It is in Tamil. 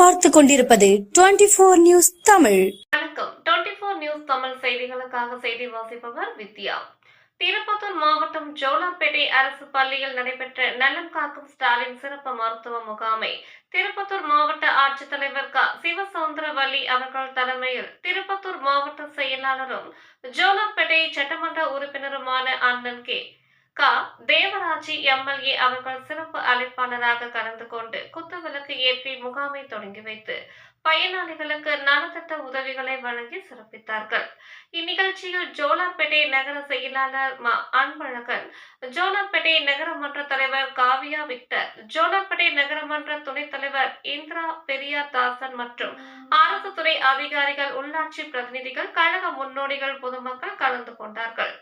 பார்த்து கொண்டிருப்பது டுவெண்டி போர் நியூஸ் தமிழ். வணக்கம். டுவெண்டி போர் நியூஸ் தமிழ் செய்திகளுக்காக செய்தி வாசிப்பவர் வித்யா. திருப்பத்தூர் மாவட்டம் ஜோலார்பேட்டை அரசு பள்ளியில் நடைபெற்ற நலம் காக்கும் ஸ்டாலின் சிறப்பு மருத்துவ முகாமை திருப்பத்தூர் மாவட்ட ஆட்சித்தலைவர் க. சிவசவுந்தரவல்லி அவர்கள் தலைமையில் திருப்பத்தூர் மாவட்ட செயலாளரும் ஜோலார்பேட்டை சட்டமன்ற உறுப்பினருமான அண்ணன் கே. க. தேவராஜி எம்எல்ஏ அவர்கள் சிறப்பு அழைப்பாளராக கலந்து கொண்டு குத்துவிளக்கு ஏற்றி முகாமை தொடங்கி வைத்து பயனாளிகளுக்கு நலத்திட்ட உதவிகளை வழங்கி சிறப்பித்தார்கள். இந்நிகழ்ச்சியில் ஜோலார்பேட்டை நகர செயலாளர் ம. அன்பழகன் ஜோலார்பேட்டை நகரமன்ற தலைவர் காவியா விக்டர் ஜோலார்பேட்டை நகரமன்ற துணைத் தலைவர் இந்திரா பெரியார் தாசன் மற்றும் அரசு துறை அதிகாரிகள் உள்ளாட்சி பிரதிநிதிகள் கழக முன்னோடிகள் பொதுமக்கள் கலந்து கொண்டார்கள்.